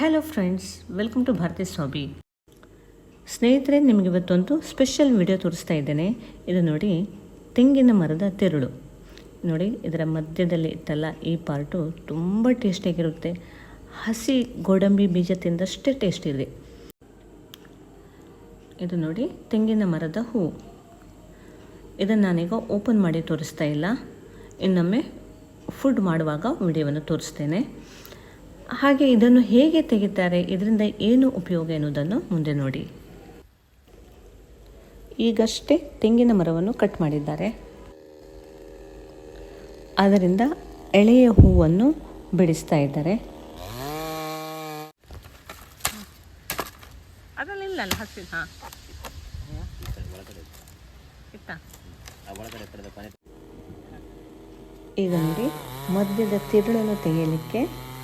Hello friends welcome to Bharathi Swamy ಸ್ನೇಹಿತರೆ, ನಿಮಗೆ ಇವತ್ತೊಂದು ಸ್ಪೆಷಲ್ ವಿಡಿಯೋ ತೋರಿಸ್ತಾ ಇದ್ದೇನೆ. ಇದು ನೋಡಿ, ತೆಂಗಿನ ಮರದ ತಿರುಳು. ನೋಡಿ, ಇದರ ಮಧ್ಯದಲ್ಲಿ ಇತ್ತಲ್ಲ ಈ ಪಾರ್ಟು ತುಂಬ ಟೇಸ್ಟಿಯಾಗಿರುತ್ತೆ ಹಸಿ ಗೋಡಂಬಿ ಬೀಜ ತಿಂದಷ್ಟೇ ಟೇಸ್ಟ್ ಇದೆ. ಇದು ನೋಡಿ, ತೆಂಗಿನ ಮರದ ಹೂವು. ಇದನ್ನು ನಾನೀಗ ಓಪನ್ ಮಾಡಿ ತೋರಿಸ್ತಾ ಇಲ್ಲ. ಇನ್ನೊಮ್ಮೆ ಫುಡ್ ಮಾಡುವಾಗ ವಿಡಿಯೋವನ್ನು ತೋರಿಸ್ತೇನೆ. ಹಾಗೆ ಇದನ್ನು ಹೇಗೆ ತೆಗಿತಾರೆ ಇದರಿಂದ ಏನು ಉಪಯೋಗ ಎನ್ನುವುದನ್ನು ಮುಂದೆ ನೋಡಿ. ಈಗಷ್ಟೇ ತೆಂಗಿನ ಮರವನ್ನು ಕಟ್ ಮಾಡಿದ್ದಾರೆ. ಅದರಿಂದ ಎಳೆಯ ಹೂವನ್ನು ಬಿಡಿಸ್ತಾ ಇದ್ದಾರೆ. ಈಗ ನೋಡಿ ಮಧ್ಯದ ತಿರುಳನ್ನು ತೆಗೆಯಲಿಕ್ಕೆ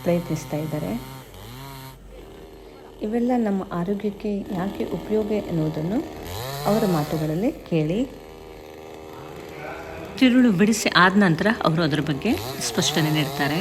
ಪ್ರಯತ್ನಿಸ್ತಾ ಇದ್ದಾರೆ. ಇವೆಲ್ಲ ನಮ್ಮ ಆರೋಗ್ಯಕ್ಕೆ ಯಾಕೆ ಉಪಯೋಗ ಎನ್ನುವುದನ್ನು ಅವರ ಮಾತುಗಳಲ್ಲಿ ಕೇಳಿ. ತಿರುಳು ಬಿಡಿಸಿ ಆದ ನಂತರ ಅವರು ಅದರ ಬಗ್ಗೆ ಸ್ಪಷ್ಟನೆ ನೀಡ್ತಾರೆ.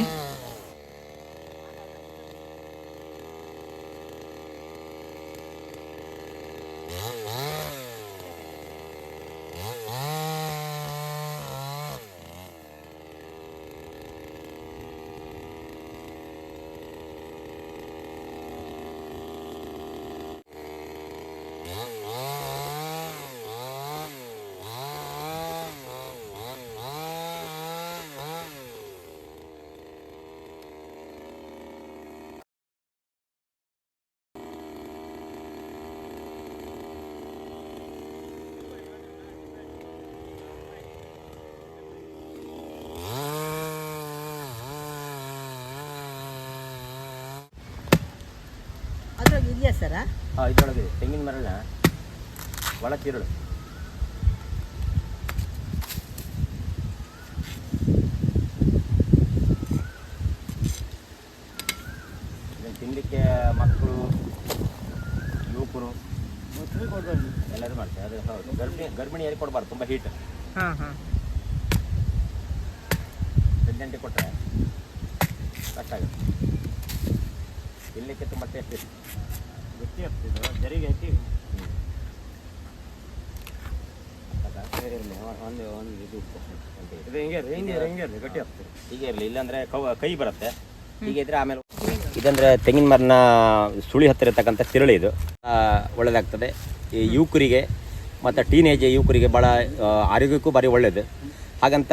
ಇದೆಯಾ ಸರ ಹಾಂ ಇದರೊಳಗೆ. ತೆಂಗಿನ ಮರನ ಒಳ ತಿರುಳು. ಇದನ್ನು ತಿನ್ನಲಿಕ್ಕೆ ಮಕ್ಕಳು ಯುವಕರು ಎಲ್ಲರೂ ಮಾಡ್ತಾರೆ. ಅದು ಹೌದು. ಗರ್ಭಿಣಿ ಗರ್ಭಿಣಿಯರಿಗೆ ಕೊಡಬಾರ್ದು ತುಂಬ ಹೀಟ್ ಹಾಂ ಹಾಂ. ಪ್ರೆಗ್ನೆಂಟಿಗೆ ಕೊಟ್ಟರೆ ಕಷ್ಟ ಆಗುತ್ತೆ. ತಿನ್ನಲಿಕ್ಕೆ ತುಂಬ ಟೇಸ್ಟ್ ಇದೆ ಗಟ್ಟಿ ಆಗ್ತಿದೆ ಜರಿಗೆ ಹಾಕಿ ಒಂದು ಒಂದು ಇದು ಇದು ಹಿಂಗೆ ಹಿಂಗೆ ಹಿಂಗೆ ಗಟ್ಟಿ ಆಗ್ತದೆ ಹೀಗೆ ಇರಲಿ ಇಲ್ಲಾಂದ್ರೆ ಕವ ಕೈ ಬರುತ್ತೆ. ಹೀಗೆ ಇದ್ರೆ ಆಮೇಲೆ ಇದಂದ್ರೆ ತೆಂಗಿನ ಮರನ ಸುಳಿ ಹತ್ತಿರ ಇರ್ತಕ್ಕಂಥ ತಿರುಳಿ ಇದು. ಒಳ್ಳೇದಾಗ್ತದೆ ಒಳ್ಳೆದಾಗ್ತದೆ. ಈ ಯುವಕರಿಗೆ ಮತ್ತು ಟೀನೇಜ್ ಯುವಕರಿಗೆ ಭಾಳ ಆ, ಆರೋಗ್ಯಕ್ಕೂ ಭಾರಿ ಒಳ್ಳೇದು. ಹಾಗಂತ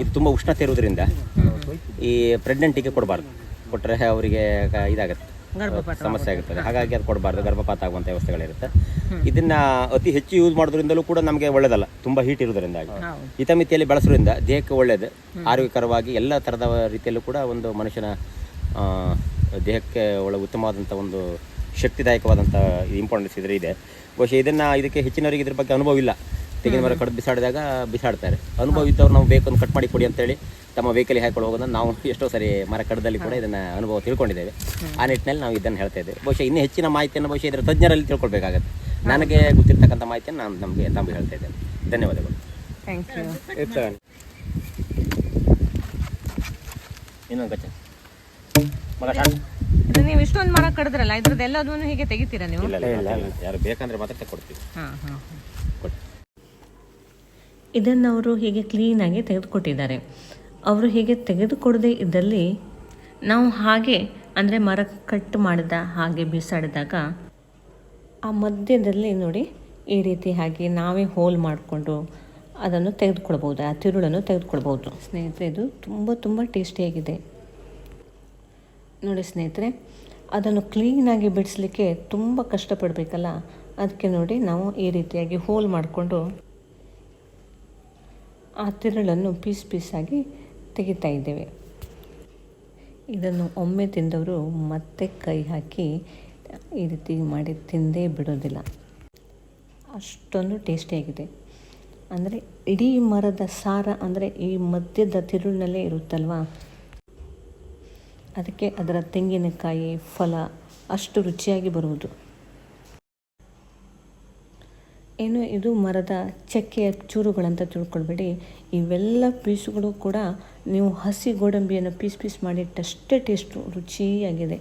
ಇದು ತುಂಬ ಉಷ್ಣತೆ ಇರೋದ್ರಿಂದ ಈ ಪ್ರೆಗ್ನೆಂಟಿಗೆ ಕೊಡಬಾರ್ದು. ಕೊಟ್ಟರೆ ಅವರಿಗೆ ಕ- ಇದಾಗುತ್ತೆ. ಸಮಸ್ಯೆ ಆಗುತ್ತದೆ. ಹಾಗಾಗಿ ಅದು ಕೊಡಬಾರ್ದು. ಗರ್ಭಪಾತ ಆಗುವಂಥ ವ್ಯವಸ್ಥೆಗಳಿರುತ್ತೆ. ಇದನ್ನ ಅತಿ ಹೆಚ್ಚು ಯೂಸ್ ಮಾಡೋದ್ರಿಂದಲೂ ಕೂಡ ನಮಗೆ ಒಳ್ಳೇದಲ್ಲ. ತುಂಬ ಹೀಟ್ ಇರೋದ್ರಿಂದಾಗಿ ಹಿತ ಹಿತಮಿತಿಯಲ್ಲಿ ಬಳಸೋದ್ರಿಂದ ದೇಹಕ್ಕೆ ಒಳ್ಳೇದು ಆರೋಗ್ಯಕರವಾಗಿ ಎಲ್ಲ ಥರದ ರೀತಿಯಲ್ಲೂ ಕೂಡ ಒಂದು ಮನುಷ್ಯನ ದೇಹಕ್ಕೆ ಒಳ್ಳೆ ಉತ್ತಮವಾದಂಥ ಒಂದು ಶಕ್ತಿದಾಯಕವಾದಂಥ ಇಂಪಾರ್ಟೆನ್ಸ್ ಇದ್ರೆ ಇದೆ. ಬಹುಶಃ ಇದನ್ನು ಇದಕ್ಕೆ ಹೆಚ್ಚಿನವರಿಗೆ ಇದ್ರ ಬಗ್ಗೆ ಅನುಭವ ಇಲ್ಲ ತೆಂಗಿನ ಮರ ಕಡ್ದು ಬಿಸಾಡಿದಾಗ ಬಿಸಾಡ್ತಾರೆ. ಅನುಭವ ಇದ್ದವ್ರು ನಾವು ಬೇಕೊಂದು ಕಟ್ ಮಾಡಿ ಕೊಡಿ ಅಂತೇಳಿ ತಮ್ಮ ವೆಹಿಕಲ್ ಹಾಕೊಂಡು ಹೋಗೋದನ್ನ ನಾವು ಎಷ್ಟೋ ಸರಿ ಮರ ಕಡ್ದಲ್ಲಿ ಕೂಡ ಇದನ್ನ ಅನುಭವ ತಿಳ್ಕೊಂಡಿದ್ದೇವೆ. ಆ ನಿಟ್ಟಿನಲ್ಲಿ ನಾವು ಇದನ್ನು ಹೇಳ್ತಾ ಇದ್ದೇವೆ. ಬಹುಶಃ ಇನ್ನೂ ಹೆಚ್ಚಿನ ಮಾಹಿತಿಯನ್ನು ಬಹುಶಃ ಇದರ ತಜ್ಞರಲ್ಲಿ ತಿಳ್ಕೊಳ್ಬೇಕಾಗತ್ತೆ. ನನಗೆ ಗೊತ್ತಿರ್ತಕ್ಕಂಥ ಮಾಹಿತಿಯನ್ನು ನಾನು ನಮಗೆ ತಮಗೆ ಹೇಳ್ತಾ ಇದ್ದೇನೆ ಧನ್ಯವಾದಗಳು. ಥ್ಯಾಂಕ್ ಯು ಇನ್ನೊಂದು ಕಚ್ಚ ಮಗ ನೀವು ಇಷ್ಟೊಂದು ಮರ ಕಡಿದ್ರಲ್ಲ ಇದ್ರದ್ದು ಎಲ್ಲದನ್ನು ಹೀಗೆ ತೆಗಿತೀರಾ ನೀವು? ಇಲ್ಲ ಇಲ್ಲ ಇಲ್ಲ ಯಾರು ಬೇಕಂದ್ರೆ ಮಾತ್ರ ತಗೊಡ್ತೀವಿ ಹಾಂ ಹಾಂ. ಇದನ್ನು ಅವರು ಹೀಗೆ ಕ್ಲೀನಾಗಿ ತೆಗೆದುಕೊಟ್ಟಿದ್ದಾರೆ. ಅವರು ಹೀಗೆ ತೆಗೆದುಕೊಡದೇ ಇದ್ದಲ್ಲಿ ನಾವು ಹಾಗೆ, ಅಂದರೆ ಮರ ಕಟ್ ಮಾಡಿದ ಹಾಗೆ ಬಿಸಾಡಿದಾಗ ಆ ಮಧ್ಯದಲ್ಲಿ ನೋಡಿ, ಈ ರೀತಿ ಹಾಗೆ ನಾವೇ ಹೋಲ್ ಮಾಡಿಕೊಂಡು ಅದನ್ನು ತೆಗೆದುಕೊಳ್ಬೋದು ಆ ತಿರುಳನ್ನು ತೆಗೆದುಕೊಳ್ಬೋದು ಸ್ನೇಹಿತರೆ, ಇದು ತುಂಬ ತುಂಬ ಟೇಸ್ಟಿಯಾಗಿದೆ ನೋಡಿ ಸ್ನೇಹಿತರೆ, ಅದನ್ನು ಕ್ಲೀನಾಗಿ ಬಿಡಿಸ್ಲಿಕ್ಕೆ ತುಂಬ ಕಷ್ಟಪಡಬೇಕಲ್ಲ? ಅದಕ್ಕೆ ನೋಡಿ ನಾವು ಈ ರೀತಿಯಾಗಿ ಹೋಲ್ ಮಾಡಿಕೊಂಡು ಆ ತಿರುಳನ್ನು ಪೀಸ್ ಪೀಸಾಗಿ ತೆಗಿತಾ ಇದ್ದೇವೆ. ಇದನ್ನು ಒಮ್ಮೆ ತಿಂದವರು ಮತ್ತೆ ಕೈ ಹಾಕಿ ಈ ರೀತಿ ಮಾಡಿ ತಿಂದೇ ಬಿಡೋದಿಲ್ಲ. ಅಷ್ಟೊಂದು ಟೇಸ್ಟಿಯಾಗಿದೆ ಅಂದರೆ ಇಡೀ ಮರದ ಸಾರ ಅಂದರೆ ಈ ಮಧ್ಯದ ತಿರುಳಿನಲ್ಲೇ ಇರುತ್ತಲ್ವಾ? ಅದಕ್ಕೆ ಅದರ ತೆಂಗಿನಕಾಯಿ, ಫಲ ಅಷ್ಟು ರುಚಿಯಾಗಿ ಬರುವುದು. ಏನು ಇದು ಮರದ ಚಕ್ಕೆಯ ಚೂರುಗಳಂತ ತಿಳ್ಕೊಳ್ಬೇಡಿ. ಇವೆಲ್ಲ ಪೀಸುಗಳು ಕೂಡ ನೀವು ಹಸಿ ಗೋಡಂಬಿಯನ್ನು ಪೀಸ್ ಪೀಸ್ ಮಾಡಿಟ್ಟಷ್ಟೇ ಟೇಸ್ಟು ರುಚಿಯಾಗಿದೆ.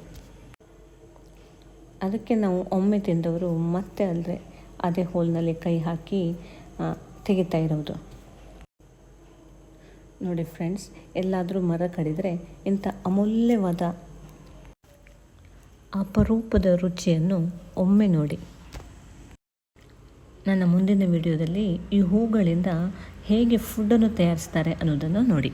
ಅದಕ್ಕೆ ನಾವು ಒಮ್ಮೆ ತಿಂದವರು ಮತ್ತೆ ಅಲ್ಲದೆ ಅದೇ ಹೋಲ್ನಲ್ಲಿ ಕೈ ಹಾಕಿ ತೆಗಿತಾ ಇರೋದು. ನೋಡಿ ಫ್ರೆಂಡ್ಸ್ ಎಲ್ಲಾದರೂ ಮರ ಕಡಿದರೆ ಇಂಥ ಅಮೂಲ್ಯವಾದ ಅಪರೂಪದ ರುಚಿಯನ್ನು ಒಮ್ಮೆ ನೋಡಿ. ನನ್ನ ಮುಂದಿನ ವಿಡಿಯೋದಲ್ಲಿ ಈ ಹೂಗಳಿಂದ ಹೇಗೆ ಫುಡ್ಡನ್ನು ತಯಾರಿಸ್ತಾರೆ ಅನ್ನೋದನ್ನು ನೋಡಿ.